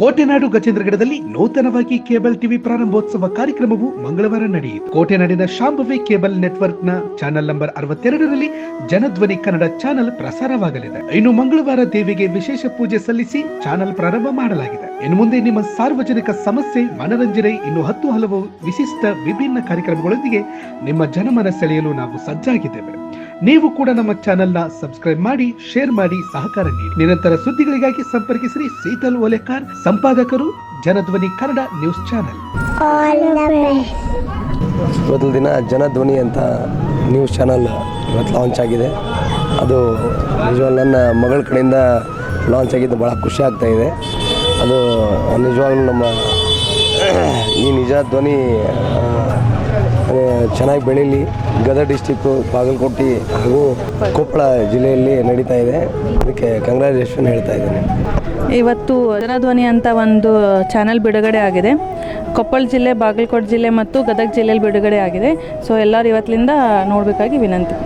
ಕೋಟೆನಾಡು ಗಜೇಂದ್ರಗಡದಲ್ಲಿ ನೂತನವಾಗಿ cable TV ಪ್ರಾರಂಭೋತ್ಸವ ಕಾರ್ಯಕ್ರಮವು ಮಂಗಳವಾರ ನಡೆಯಿತು. ಕೋಟೆನಾಡಿನ ಶಾಂಭವಿ ಕೇಬಲ್ ನೆಟ್ವರ್ಕ್ನ ಚಾನೆಲ್ ನಂಬರ್ ಅರವತ್ತೆರಡರಲ್ಲಿ ಜನಧ್ವನಿ ಕನ್ನಡ ಚಾನೆಲ್ ಪ್ರಸಾರವಾಗಲಿದೆ. ಇನ್ನು ಮಂಗಳವಾರ ದೇವಿಗೆ ವಿಶೇಷ ಪೂಜೆ ಸಲ್ಲಿಸಿ ಚಾನೆಲ್ ಪ್ರಾರಂಭ ಮಾಡಲಾಗಿದೆ. ಇನ್ನು ಮುಂದೆ ನಿಮ್ಮ ಸಾರ್ವಜನಿಕ ಸಮಸ್ಯೆ, ಮನರಂಜನೆ, ಇನ್ನು ಹತ್ತು ಹಲವು ವಿಶಿಷ್ಟ ವಿಭಿನ್ನ ಕಾರ್ಯಕ್ರಮಗಳೊಂದಿಗೆ ನಿಮ್ಮ ಜನಮನ ಸೆಳೆಯಲು ನಾವು ಸಜ್ಜಾಗಿದ್ದೇವೆ. ನೀವು ಕೂಡ ನಮ್ಮ ಚಾನೆಲ್ನ ಸಬ್ಸ್ಕ್ರೈಬ್ ಮಾಡಿ ಶೇರ್ ಮಾಡಿ ಸಹಕಾರ ನೀಡಿ. ನಿರಂತರ ಸುದ್ದಿಗಳಿಗಾಗಿ ಸಂಪರ್ಕಿಸಿರಿ ಸೀತಲ್ ಓಲೆಕಾರ್ ಸಂಪಾದಕರು ಜನಧ್ವನಿ ಕನ್ನಡ ನ್ಯೂಸ್ ಚಾನೆಲ್. ಮೊದಲ. ಇವತ್ತಿನ ದಿನ ಜನಧ್ವನಿ ಅಂತ ನ್ಯೂಸ್ ಚಾನಲ್ ಇವತ್ತು ಲಾಂಚ್ ಆಗಿದೆ. ಅದು ನಿಜವಾಗ್ಲೂ ನನ್ನ ಮಗಳ ಕಡೆಯಿಂದ ಲಾಂಚ್ ಆಗಿದ್ದು ಭಾಳ ಖುಷಿ ಆಗ್ತಾ ಇದೆ. ಅದು ನಿಜವಾಗ್ಲೂ ನಮ್ಮ ಈ ನಿಜ ಧ್ವನಿ ಚೆನ್ನಾಗಿ ಬೆಳೀಲಿ. ಗದಗ ಡಿಸ್ಟಿಕ್ಕು ಬಾಗಲಕೋಟೆ ಹಾಗೂ ಕೊಪ್ಪಳ ಜಿಲ್ಲೆಯಲ್ಲಿ ನಡೀತಾ ಇದೆ. ಅದಕ್ಕೆ ಕಂಗ್ರ್ಯಾಚುಲೇಷನ್ ಹೇಳ್ತಾ ಇದ್ದೇನೆ. ಇವತ್ತು ಜನಧ್ವನಿ ಅಂತ ಒಂದು ಚಾನಲ್ ಬಿಡುಗಡೆ ಆಗಿದೆ. ಕೊಪ್ಪಳ ಜಿಲ್ಲೆ, ಬಾಗಲಕೋಟೆ ಜಿಲ್ಲೆ ಮತ್ತು ಗದಗ ಜಿಲ್ಲೆಯಲ್ಲಿ ಬಿಡುಗಡೆ ಆಗಿದೆ. ಸೊ ಎಲ್ಲರೂ ಇವತ್ತಿನಿಂದ ನೋಡಬೇಕಾಗಿ ವಿನಂತಿ.